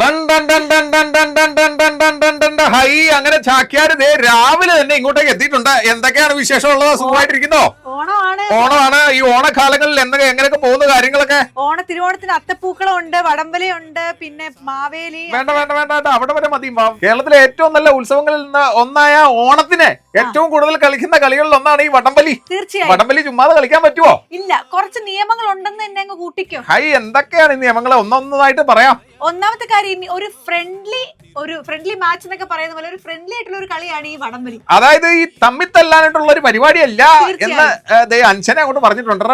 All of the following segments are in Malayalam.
റൺ ഡൺ ഡൺ ഡൺ ഡൺ ഡൺ ഡൺ ഡൺ ഡൺ ഡൺ ഡൺ ഡൺ ഡൺ. ഹൈ അങ്ങനെ ചാക്യാര് ദേ രാവിലെ തന്നെ ഇങ്ങോട്ടേക്ക് എത്തിയിട്ടുണ്ട് എന്തൊക്കെയാണ് വിശേഷം വിശേഷമുള്ളത് സുഖമായിട്ടിരിക്കുന്നോ ഓണമാണ് ഓണമാണ് ഈ ഓണക്കാലങ്ങളിൽ എന്തൊക്കെ എങ്ങനെയൊക്കെ പോകുന്ന കാര്യങ്ങളൊക്കെ ഓണ തിരുവോണത്തിന് അത്തപ്പൂക്കളം ഉണ്ട് വടംവലിയുണ്ട് പിന്നെ മാവേലി വേണ്ട വേണ്ട വേണ്ട വേണ്ട അവിടെ വരെ മതി. കേരളത്തിലെ ഏറ്റവും നല്ല ഉത്സവങ്ങളിൽ നിന്ന് ഒന്നായ ഓണത്തിന് ഏറ്റവും കൂടുതൽ കളിക്കുന്ന കളികളിൽ ഒന്നാണ് ഈ വടംവലി തീർച്ചയായും വടംവലി ചുമ്മാതെ കളിക്കാൻ പറ്റുമോ ഇല്ല കുറച്ച് നിയമങ്ങൾ ഉണ്ടെന്ന് തന്നെ അങ്ങ് കൂട്ടിക്കോ ഹൈ എന്തൊക്കെയാണ് ഈ നിയമങ്ങൾ ഒന്നൊന്നതായിട്ട് പറയാം ഒന്നാമത്തെ കാര്യം ഒരു ഫ്രണ്ട്ലി ഒരു ഫ്രണ്ട്ലി മാച്ച് എന്നൊക്കെ പറയുന്ന പോലെ ഒരു ഫ്രണ്ട്ലി ആയിട്ടുള്ള ഒരു കളിയാണ് ഈ വടംവലി. അതായത് ഈ തമ്മിത്തല്ലാനായിട്ടുള്ള ഒരു പരിപാടിയല്ല എന്ന് അഞ്ചനെ അങ്ങോട്ട് പറഞ്ഞിട്ടുണ്ട്.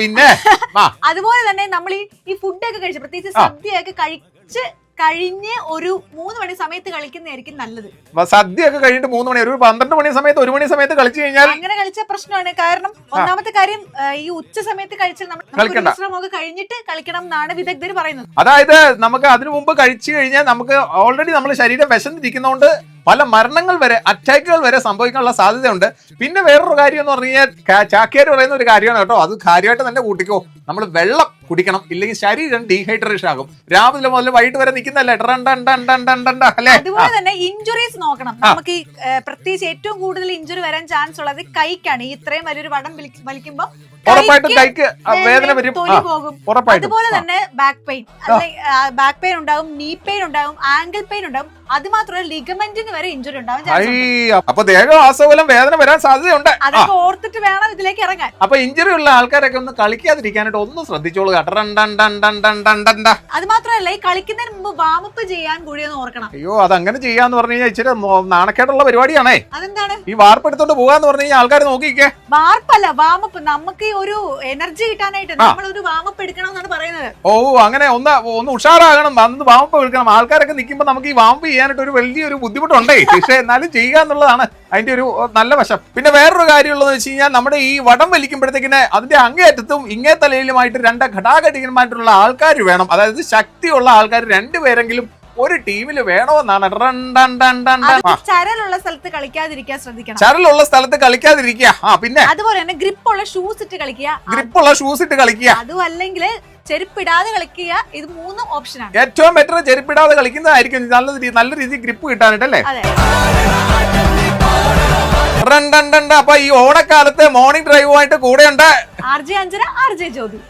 പിന്നെ അതുപോലെ തന്നെ നമ്മൾ ഈ ഫുഡ് ഫുഡൊക്കെ കഴിച്ച് പ്രത്യേകിച്ച് സദ്യ സദ്യയൊക്കെ കഴിച്ച് കഴിഞ്ഞ് ഒരു മൂന്ന് മണി സമയത്ത് കളിക്കുന്നതായിരിക്കും നല്ലത്. സദ്യ ഒക്കെ കഴിഞ്ഞിട്ട് മൂന്ന് മണി ഒരു പന്ത്രണ്ട് മണി സമയത്ത് ഒരു മണി സമയത്ത് കളിച്ചു കഴിഞ്ഞാൽ അങ്ങനെ കളിച്ച പ്രശ്നമാണ്. കാരണം ഒന്നാമത്തെ കാര്യം ഈ ഉച്ച സമയത്ത് കഴിച്ചാൽ നമ്മൾ വിശ്രമമൊക്കെ കഴിഞ്ഞിട്ട് കളിക്കണം എന്നാണ് വിദഗ്ധർ പറയുന്നത്. അതായത് നമുക്ക് അതിനു മുമ്പ് കഴിച്ചു കഴിഞ്ഞാൽ നമുക്ക് ഓൾറെഡി നമ്മൾ ശരീരം വിശന്നിരിക്കുന്നതുകൊണ്ട് പല മരണങ്ങൾ വരെ അറ്റാക്കുകൾ വരെ സംഭവിക്കാനുള്ള സാധ്യതയുണ്ട്. പിന്നെ വേറൊരു കാര്യം എന്ന് പറഞ്ഞു കഴിഞ്ഞാൽ ചാക്കിയാർ പറയുന്ന ഒരു കാര്യമാണ് കേട്ടോ. അത് കാര്യമായിട്ട് തന്നെ കൂട്ടിക്കോ. നമ്മൾ വെള്ളം കുടിക്കണം ഇല്ലെങ്കിൽ ശരീരം ഡീഹൈഡ്രേഷൻ ആകും. രാവിലെ മുതൽ വൈകിട്ട് വരെ നിൽക്കുന്നല്ലേ അതുപോലെ തന്നെ ഇഞ്ചുറീസ് നോക്കണം. നമുക്ക് ഈ പ്രത്യേകിച്ച് ഏറ്റവും കൂടുതൽ ഇഞ്ചുറി വരാൻ ചാൻസ് ഉള്ളത് കൈക്കാണ്. ഈ ഇത്രയും വലിയൊരു വടം വലിക്കുമ്പോൾ വലിക്കുമ്പോ ഉറപ്പായിട്ടും കൈക്ക് വേദന വരും. അതുപോലെ തന്നെ ബാക്ക് പെയിൻ ബാക്ക് പെയിൻ ഉണ്ടാകും നീ പെയിൻ ഉണ്ടാകും ആംഗിൾ പെയിൻ ഉണ്ടാവും. അത് മാത്രമല്ല ലിഗമെന്റിന് വരെ ഇഞ്ചുറി ഉണ്ടാവും. അപ്പൊ ദേഹം വേദന വരാൻ സാധ്യതയുണ്ട്. അതൊക്കെ ഓർത്തിട്ട് വേണം ഇതിലേക്ക് ഇറങ്ങാൻ. അപ്പൊ ഇഞ്ചുറി ഉള്ള ആൾക്കാരൊക്കെ ഒന്ന് കളിക്കാതിരിക്കാനായിട്ട് ഒന്ന് ശ്രദ്ധിച്ചോളൂ. അത് മാത്രമല്ല ഈ കളിക്കുന്നതിന് മുമ്പ് വാമപ്പ് ചെയ്യാൻ കൂടി ഒന്ന് ഓർക്കണം. അയ്യോ അത് അങ്ങനെ ചെയ്യാന്ന് പറഞ്ഞു കഴിഞ്ഞാൽ ഇച്ചിരി നാണക്കേടുള്ള പരിപാടിയാണേ. അതെന്താണ്? ഈ വാർപ്പ് എടുത്തോണ്ട് പോകാന്ന് പറഞ്ഞു കഴിഞ്ഞാൽ ആൾക്കാർ നോക്കിക്കേ. വാർപ്പല്ല വാമപ്പ്. നമുക്ക് ഒരു എനർജി കിട്ടാനായിട്ട് നമ്മൾ ഒരു വാമപ്പ് എടുക്കണം എന്നാണ് പറയുന്നത്. ഓ അങ്ങനെ ഒന്ന് ഒന്ന് ഉഷാറാകണം. അന്ന് വാമപ്പ് എടുക്കണം. ആൾക്കാരൊക്കെ നിൽക്കുമ്പോൾ നമുക്ക് ഈ വാമ്പ് ചെയ്യാനായിട്ട് ഒരു വലിയൊരു ബുദ്ധിമുട്ടുണ്ടേ. പക്ഷേ എന്നാലും ചെയ്യുക എന്നുള്ളതാണ് അതിന്റെ ഒരു നല്ല വശം. പിന്നെ വേറൊരു കാര്യമുള്ളതെന്ന് വെച്ച് കഴിഞ്ഞാൽ നമ്മുടെ ഈ വടം വലിക്കുമ്പോഴത്തേക്കിന് അതിന്റെ അങ്ങേയറ്റത്തും ഇങ്ങേ തലയിലുമായിട്ട് രണ്ട് ഘടാഘടികന്മായിട്ടുള്ള ആൾക്കാർ വേണം. അതായത് ശക്തിയുള്ള ആൾക്കാർ രണ്ടുപേരെങ്കിലും ഒരു ടീമിൽ വേണമെന്നാണ്. ചരലുള്ള സ്ഥലത്ത് കളിക്കാതിരിക്കാൻ ശ്രദ്ധിക്കണം. ചരലുള്ള സ്ഥലത്ത് കളിക്കാതിരിക്കുക. ആ പിന്നെ? അതുപോലെ തന്നെ ഗ്രിപ്പുള്ള ഷൂസ് ഇട്ട് കളിക്കുക. ഗ്രിപ്പുള്ള ഷൂസ് ഇട്ട് കളിക്കുക. അതും അല്ലെങ്കിൽ ചെരുപ്പിടാതെ കളിക്കുക ഇത് മൂന്നും ഓപ്ഷനാണ് ഏറ്റവും ബെറ്റർ ചെരുപ്പിടാതെ കളിക്കുന്നതായിരിക്കും നല്ല രീതി നല്ല രീതിയിൽ ഗ്രിപ്പ് കിട്ടാനായിട്ടല്ലേ ഡൺ. അപ്പൊ ഈ ഓണക്കാലത്ത് മോർണിംഗ് ഡ്രൈവുമായിട്ട് കൂടെയുണ്ട്. R J Anjana R J Jyothi.